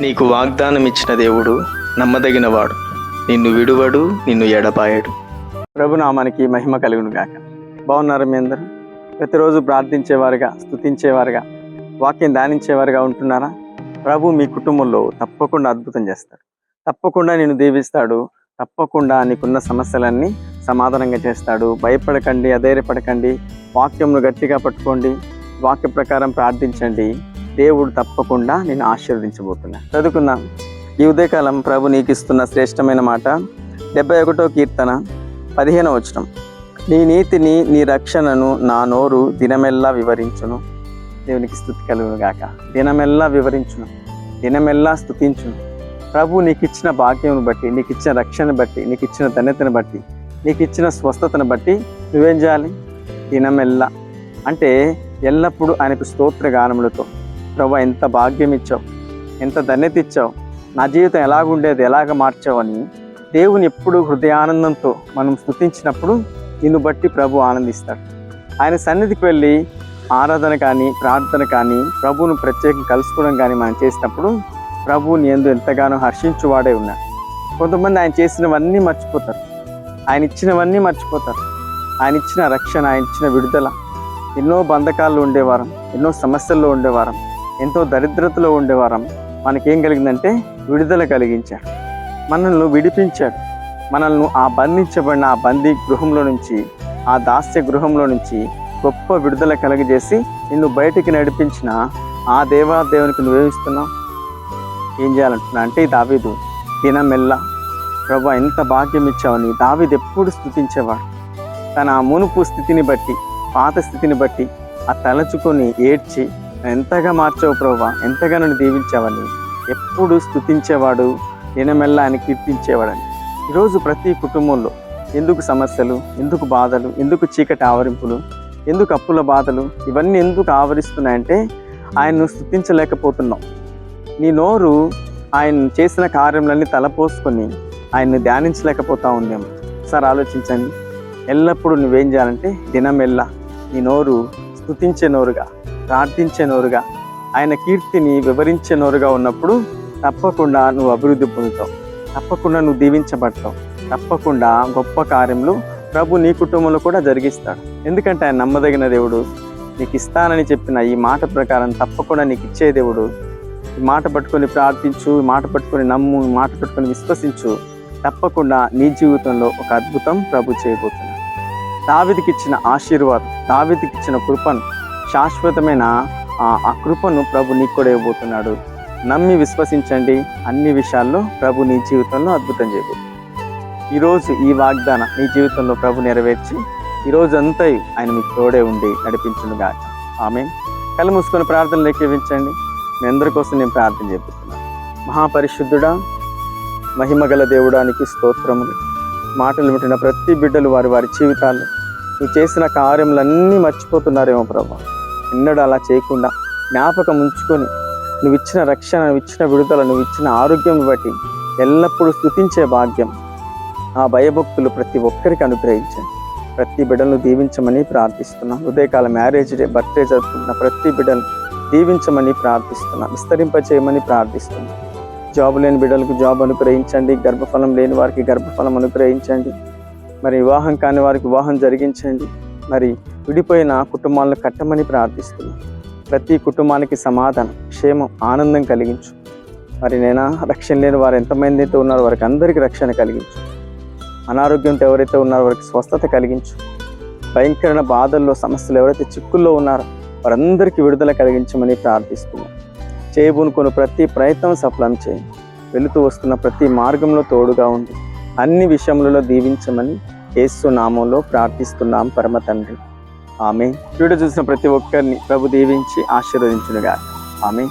నీకు వాగ్దానం ఇచ్చిన దేవుడు నమ్మదగినవాడు. నిన్ను విడువడు నిన్ను ఎడపాయడు ప్రభునామానికి మహిమ కలుగును గాక బాగున్నారు మీ అందరూ? ప్రతిరోజు ప్రార్థించేవారుగా స్తుతించేవారుగా వాక్యం దానించేవారుగా ఉంటున్నారా? ప్రభు మీ కుటుంబంలో తప్పకుండా అద్భుతం చేస్తాడు. తప్పకుండా నేను దీవిస్తాడు. తప్పకుండా నీకున్న సమస్యలన్నీ సమాధానంగా చేస్తాడు. భయపడకండి అధైర్యపడకండి. వాక్యంను గట్టిగా పట్టుకోండి. వాక్య ప్రకారం ప్రార్థించండి. దేవుడు తప్పకుండా నేను ఆశీర్వదించబోతున్నా చదువుకుందాం. ఈ ఉదయకాలం ప్రభు నీకు ఇస్తున్న శ్రేష్టమైన మాట. డెబ్బై ఒకటో కీర్తన పదిహేనవ వచనం. నీ నీతిని నీ రక్షణను నా నోరు దినమెల్లా వివరించును. దేవునికి స్థుతి కలుగును గాక. దినమెల్లా వివరించును. దినమెల్లా స్థుతించును. ప్రభు నీకు ఇచ్చిన భాగ్యం బట్టి నీకు ఇచ్చిన రక్షణ బట్టి నీకు ఇచ్చిన ధన్యతను బట్టి నీకు ఇచ్చిన స్వస్థతను బట్టి నువ్వేం చేయాలి? దినమెల్లా. అంటే ఎల్లప్పుడూ ఆయనకు స్తోత్ర గానములతో ప్రభు ఎంత భాగ్యం ఇచ్చావు ఎంత ధన్యత ఇచ్చావు నా జీవితం ఎలాగుండేది ఎలాగ మార్చావని దేవుని ఎప్పుడు హృదయానందంతో మనం స్థుతించినప్పుడు నిన్ను బట్టి ప్రభు ఆనందిస్తాడు. ఆయన సన్నిధికి వెళ్ళి ఆరాధన కానీ ప్రార్థన కానీ ప్రభువును ప్రత్యేకం కలుసుకోవడం కానీ మనం చేసినప్పుడు ప్రభువుని ఎందు ఎంతగానో హర్షించువాడే ఉన్నాడు. కొంతమంది ఆయన చేసినవన్నీ మర్చిపోతారు. ఆయన ఇచ్చినవన్నీ మర్చిపోతారు. ఆయన ఇచ్చిన రక్షణ ఆయన ఇచ్చిన విడుదల ఎన్నో బంధకాల్లో ఉండేవారం ఎన్నో సమస్యల్లో ఉండేవారం. ఎంతో దరిద్రతలో ఉండేవారం మనకేం కలిగిందంటే విడుదల కలిగించాడు. మనల్ని విడిపించాడు. మనల్ని ఆ బంధించబడిన ఆ బందీ గృహంలో నుంచి ఆ దాస్య గృహంలో నుంచి గొప్ప విడుదల కలగజేసి నిన్ను బయటికి నడిపించిన ఆ దేవాదేవునికి నువ్వేమిస్తున్నావు ఏం చేయాలంటున్నా అంటే ఈ దావీదు దినమెల్ల ప్రభా ఎంత భాగ్యం ఇచ్చావని దావీదు ఎప్పుడు స్థుతించేవాడు? తన మునుపు స్థితిని బట్టి పాత స్థితిని బట్టి ఆ తలచుకొని ఏడ్చి ఎంతగా మార్చావు ప్రభా? ఎంతగా నన్ను దీవించావని? ఎప్పుడు స్థుతించేవాడు దినమెల్ల ఆయన కీర్తించేవాడని. ఈరోజు ప్రతి కుటుంబంలో ఎందుకు సమస్యలు ఎందుకు బాధలు ఎందుకు చీకటి ఆవరింపులు ఎందుకు అప్పుల బాధలు ఇవన్నీ ఎందుకు ఆవరిస్తున్నాయంటే ఆయన్ను స్థుతించలేకపోతున్నాం నీ నోరు ఆయన చేసిన కార్యములన్నీ తలపోసుకొని ఆయన్ని ధ్యానించలేకపోతా ఉందేమో. సార్ ఆలోచించండి. ఎల్లప్పుడూ నువ్వేం చేయాలంటే దినమెల్లా నీ నోరు స్థుతించే నోరుగా ప్రార్థించే నోరుగా ఆయన కీర్తిని వివరించే నోరుగా ఉన్నప్పుడు తప్పకుండా నువ్వు అభివృద్ధి పొందుతావు. తప్పకుండా నువ్వు దీవించబడతావు. తప్పకుండా గొప్ప కార్యములు ప్రభు నీ కుటుంబంలో కూడా జరిగిస్తాడు. ఎందుకంటే ఆయన నమ్మదగిన దేవుడు. నీకు ఇస్తానని చెప్పిన ఈ మాట ప్రకారం తప్పకుండా నీకు ఇచ్చే దేవుడు. ఈ మాట పట్టుకొని ప్రార్థించు ఈ మాట పట్టుకొని నమ్ము ఈ మాట పట్టుకొని విశ్వసించు. తప్పకుండా నీ జీవితంలో ఒక అద్భుతం ప్రభు చేయబోతున్నాడు. దావిదికి ఇచ్చిన ఆశీర్వాదం దావిదికి ఇచ్చిన కృపను శాశ్వతమైన ఆ కృపను ప్రభు నీకు కూడా ఇవ్వబోతున్నాడు నమ్మి విశ్వసించండి. అన్ని విషయాల్లో ప్రభు నీ జీవితంలో అద్భుతం చేయబో ఈరోజు ఈ వాగ్దానం నీ జీవితంలో ప్రభు నెరవేర్చి ఈరోజు అంతా ఆయన మీకు తోడే ఉండి నడిపించునుగా ఆమె కళ్ళు మూసుకొని ప్రార్థనలు లెక్కించండి. మీ అందరి కోసం నేను ప్రార్థన చేపిస్తున్నాను మహాపరిశుద్ధుడా మహిమగల దేవుడానికి స్తోత్రములు. మాటలు వింటున్న ప్రతి బిడ్డలు వారి వారి జీవితాలు నువ్వు చేసిన కార్యములన్నీ మర్చిపోతున్నారేమో ప్రభా. ఎన్నడూ అలా చేయకుండా జ్ఞాపకం ఉంచుకొని నువ్వు ఇచ్చిన రక్షణ నువ్వు ఇచ్చిన విడుదల నువ్వు ఇచ్చిన ఆరోగ్యం బట్టి ఎల్లప్పుడూ స్తుతించే భాగ్యం ఆ భయభక్తులు ప్రతి ఒక్కరికి అనుగ్రహించండి. ప్రతి బిడ్డలను దీవించమని ప్రార్థిస్తున్నాను. ఉదయకాల మ్యారేజ్ డే బర్త్డే జరుపుకున్న ప్రతి బిడ్డను దీవించమని ప్రార్థిస్తున్నాను. విస్తరింపచేయమని ప్రార్థిస్తున్నాను. జాబ్ లేని బిడ్డలకు జాబ్ అనుగ్రహించండి. గర్భఫలం లేని వారికి గర్భఫలం అనుగ్రహించండి. మరి వివాహం కాని వారికి వివాహం జరిగించండి. మరి విడిపోయిన కుటుంబాలను కట్టమని ప్రార్థిస్తున్నాం. ప్రతి కుటుంబానికి సమాధానం క్షేమం ఆనందం కలిగించు. మరి నేనా? రక్షణ లేని వారు ఎంతమంది అయితే ఉన్నారో వారికి అందరికీ రక్షణ కలిగించు. అనారోగ్యంతో ఎవరైతే ఉన్నారో వారికి స్వస్థత కలిగించు. భయంకరమైన బాధల్లో సమస్యలు ఎవరైతే చిక్కుల్లో ఉన్నారో వారందరికీ విడుదల కలిగించమని ప్రార్థిస్తున్నాం. చేయబూనుకుని ప్రతి ప్రయత్నం సఫలం చేయండి. వెళుతూ వస్తున్న ప్రతి మార్గంలో తోడుగా ఉండి. అన్ని విషయములలో దీవించమని యేసు నామంలో ప్రార్థిస్తున్నాం పరమ తండ్రి. ఆమె వీడియో చూసిన ప్రతి ఒక్కరిని ప్రభు దీవించి ఆశీర్వదించునుగా ఆమె